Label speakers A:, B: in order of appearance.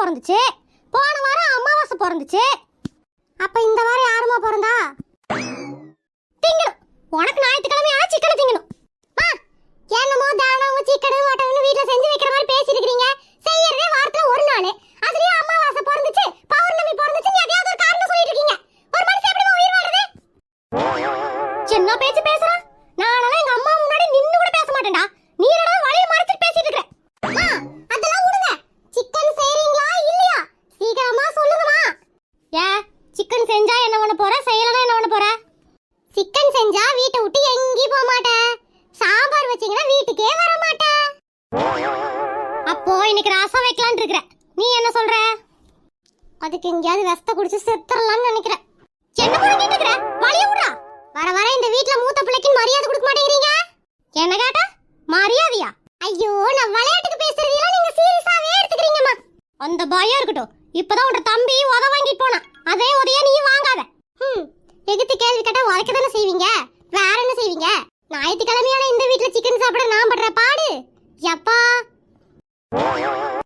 A: பிறந்துச்சு. போன வாரம் அமாவாசை பிறந்துச்சு. அப்ப இந்த வாரம் யாருமா பிறந்தா? திங்கணும் உனக்கு ஞாயிற்றுக்கிழமை ஆனா சிக்கனை திங்கணும். என்னமோ தானம் சிக்கனு மட்டன்னு வீட்டுல செஞ்சு வைக்கிற மாதிரி பேசிட்டு இருக்கீங்க செய்யறதே வாரத்துல ஒரு நாள். அதுலயும் அமாவாசை பிறந்துச்சு பௌர்ணமி பிறந்துச்சு எதையாவது ஒரு காரணம் சொல்லிட்டு இருக்கீங்க. ஒரு மனுஷன் எப்படி உயிர் வாழ்றது? சின்ன பேச்சு பேசுறான். நானெல்லாம் சிக்கன் செஞ்சா என்ன பண்ண போற? செய்யலனா என்ன பண்ண போற? சிக்கன் செஞ்சா வீட்டை விட்டு எங்கேயும் போக மாட்டேன் சாம்பார் வச்சீங்கன்னா வீட்டுக்கே வர மாட்டேன் அப்போ இன்னைக்கு ரசம் வைக்கலாம்னு இருக்கிற நீ என்ன சொல்ற? அதுக்கு எங்கேயாவது வெஸ்த குடிச்சு செத்துறலாம்னு நினைக்கிறேன். என்ன பண்ணிட்டு இருக்கிற வழிய விடுறா. வர வர இந்த வீட்ல மூத்த பிள்ளைக்கு மரியாதை கொடுக்க மாட்டேங்கிறீங்க? என்ன கேட்டா? மரியாதையா? ஐயோ நான் விளையாட்டுக்கு பேசுறதெல்லாம் நீங்க சீரியஸாவே எடுத்துக்கிறீங்கம்மா. அந்த பயம் இருக்கட்டும். இப்பதான் உன் தம்பி உத வாங்கிட்டு போனான். அதே உதைய நீ வாங்காத. ம் எகுத்து கேள்வி கேட்டா உரைக்க தானே செய்வீங்க? வேற என்ன செய்வீங்க? ஞாயிற்றுக்கிழமையான இந்த வீட்ல சிக்கன் சாப்பிட நான் படுற பாடு? எப்பா